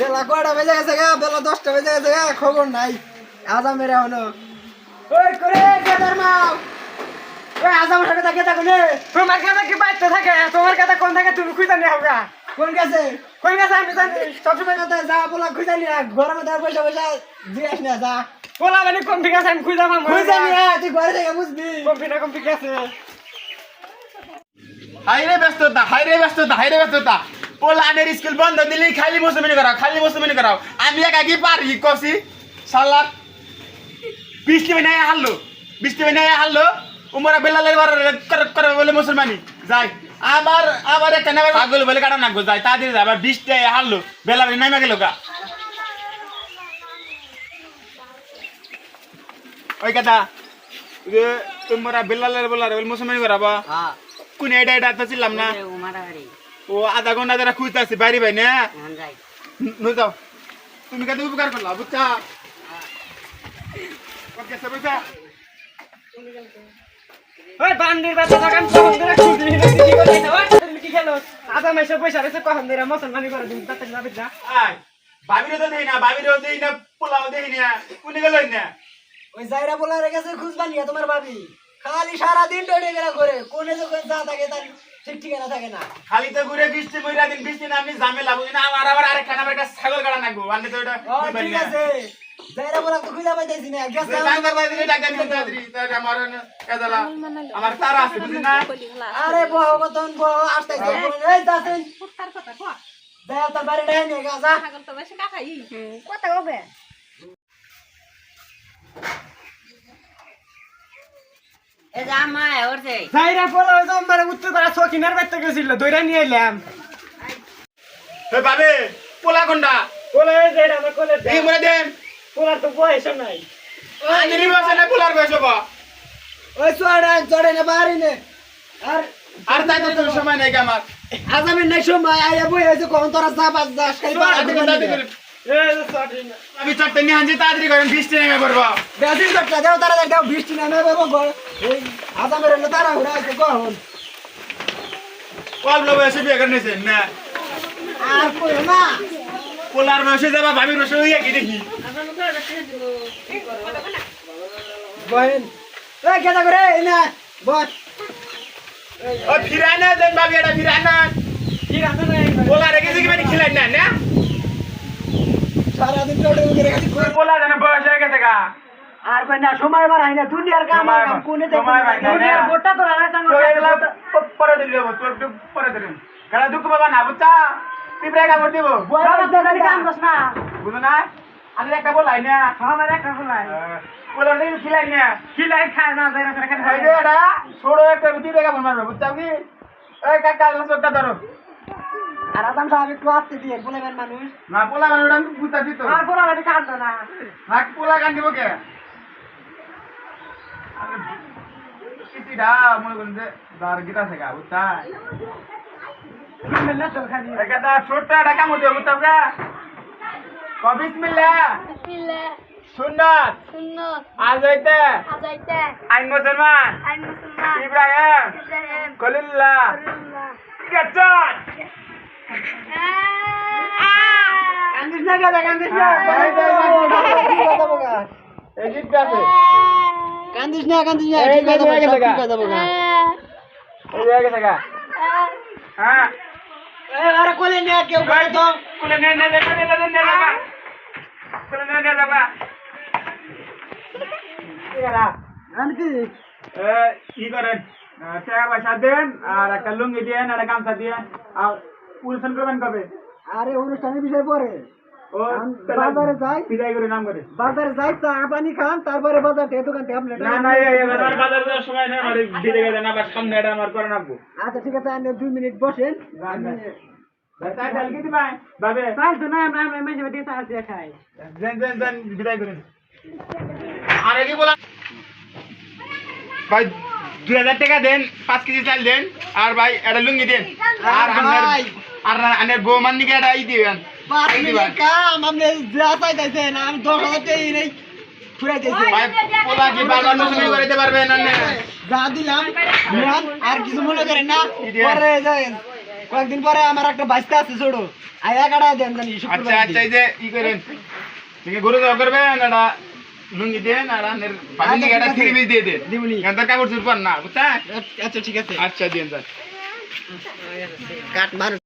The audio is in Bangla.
বেলা কয়টা বেজে গেছে গা? বেলা দশটা বেজে গেছে গা খবর নাই। আজামের এখনও ওই করে গেদার মাও ওই আজামের সাথে থাকে থাকো নে তোমার কাছে কি বাইতে থাকে? তোমার কাছে কোন থাকে তুমি খুঁজে নিয়ে হোগা কোন গেছে? কোন কাছে আমি জানি। সবসময় কথা যা বলা খুঁজে নিয়ে পয়সা পয়সা দিয়ে আস না যা। বলা মানে কোন ঠিক আছে আমি খুঁজে পাবো খুঁজে নিয়ে তুই ঘরে থেকে বুঝবি। কম্পি না কম্পি আছে হাইরে ব্যস্ততা হাইরে ব্যস্ততা হাইরে ব্যস্ততা। পোলানের স্কুল বন্ধ দিলি খালি মুসলমানি করাও খালি মুসলমানি করাও। আমি একা কি পারি? কছি সালাদ বৃষ্টি বেনে হারলো বৃষ্টি বেনে হারলো উমরা বেলালের বার করে বলে মুসলমানি যাই। আবার আবার একটা নেবার পাগল বলে কাটা নাগো যাই তাদের আবার বৃষ্টি হারলো বেলা বেনে নামে গেল গা। ওই কথা যে তোমরা বেলালের বলার বলে মুসলমানি করাবা? হ্যাঁ। কোন এটা এটা তো ছিলাম না। ও আধা ঘণ্টা ধরে খুঁজতে আসছি বাইরে ভাই না। নো যাও। তুমি কত উপকার করলা বুঝছা? সে ওই বান্দির বাচ্চা ধরে কি তুমি কি খেলো? আদা মাইসে পয়সা রয়েছে কখন ধরে মুসলমানি করে দিন তাতে যাবে যা আয় বাবিরও তো দেই না বাবিরও দেই না পোলাও দেই না কোনে গেল না? ওই জায়রা বলা রেখেছে খুঁজবা নিয়ে তোমার ভাবি খালি সারা দিন ডটে গেলা করে কোনে যখন যা থাকে তার ঠিক ঠিকানা থাকে না। খালি তো ঘুরে বৃষ্টি মইরা দিন বৃষ্টি না আমি ঝামেলা বুঝি না আমার আবার আরেক খানা একটা ছাগল গাড়া নাগবো মানে তো এটা ও ঠিক আছে। জায়রা বলা তো খুঁজা পাইতেছি না গেছে বাংলা বাড়ি দিলে টাকা নিতে তাড়াতাড়ি তাহলে আমার কাজালা আমার তারা আছে বুঝি না? আরে বহ মতন বহ আসতেছে এই যাচ্ছেন দেয়া তোর বাড়ি ডাই নিয়ে গা যা। কথা কবে এই যে আমা ওরছে যাইরা বলো ওই আমার উত্তর করা বাইতে গেছিল দইরা নিয়ে এলাম। হে বাবে পোলা কোনটা? এই আমার কোলে দেন। পোলার তো বয়স নাই। আমি নিবাসে না পোলার বয়স হব। ওই চড়ে চড়ে না বাড়ি নে। আর আর তাই তো সময় নাই আমার। আজামের নাই সময় আয়া বই হয়েছে কখন তোরা যা বাজ যাস খালি তাড়াতাড়ি তাড়াতাড়ি আমি চারটে নিয়ে আনছি তাড়াতাড়ি করেন বৃষ্টি নেমে পড়ব। বেদিন করতে দেও তারা দেও বৃষ্টি নামে এই আজামের হলো তারা ঘুরে আছে কখন? অল্প বয়সে বিয়ে করে নিয়েছেন? না। আর কই না পোলার বয়সে যাবা ভাবির বয়সে হইয়া কি দেখি? বহেন। এই কেটা করে এই না বস। ও ফিরানা দেন ভাবি এটা ফিরানা। কি নাই। পোলা রেখে দিকে মানে খিলাই না না? সারাদিন উঠে খালি ওই পোলা জানে বয়স হয়ে গেছে গা আর কই না সময় মার আইনা দুনিয়ার কাম আর কাম কোনে দেখো না। দুনিয়ার গোটা তো রাখা তো এগুলা প- পরে দিলে একটু পরে দিলেন গেলা দুঃখ পাবা না বুঝছা পিঁপড়ে কামড় দিব না বুঝো না আমি একটা বলাই না আমার একটা খোলাই পোলা রেখে খিলাই না না করে খালি ছোড়ো একটা পিঁপড়ে কামড় মারবে বুঝছ কি এই কাকা চোখটা ধরো আর আদাম সাহেব একটু আসতে দিয়ে বলেবেন মানুষ। না পোলা কামড় আমি বুঝতেছি তো। আর পোলা বাড়ি কাঁদতো না। নাক পোলা কান দিব কে? কিসিটা? মনে করুন যে দার গীতা থেকে বুঝতা ইব্রাহিম? গেছন কান্দিস না কান্দিস না ভাই না কান্দিস না এই কি কথা যে বগা কি কথা হ্যাঁ নিয়ে কেউ আমি কি এ ই করেন টাকা পয়সা দেন আর একটা লুঙ্গি দেন আর গামছা দিয়ে আর অনুষ্ঠান করবেন কবে? আরে অনুষ্ঠানের বিষয় পরে। বাজারে যাই। বিদায় করে নাম করে। বাজারে যাই চা পানি খান তারপরে বাজার থেকে দোকান থেকে আপনি না না এই বাজার যাওয়ার সময় আমার বিদায় না সামনে এটা আমার করে আচ্ছা ঠিক আছে আপনি দুই মিনিট বসেন। বিদায় কি বলা ভাই দুই হাজার টাকা দেন পাঁচ কেজি চাল দেন আর ভাই একটা লুঙ্গি দেন। আর। আর আপনার বৌমান দিকে একটা ই দিবেন। আমি দশ হাজার টাকা নেই ফুরাইতেছি ভাই পোলা কি করে দিতে পারবেন না না? যা দিলাম আর কিছু মনে করেন না কয়েকদিন পরে আমার একটা বাইসটা আছে ছোড়ো আই একাটা দেন জানি আচ্ছা আচ্ছা এই যে ই করেন। গরু করবেন এটা লুঙ্গি দেন আর আনের আচ্ছা, ঠিক আছে। থ্রি পিস দিয়ে দেন দিবনি। কেন তার কাপড় চুর পান না বুঝছেন আচ্ছা ঠিক আছে। আচ্ছা দিন স্যার কাট মানুষ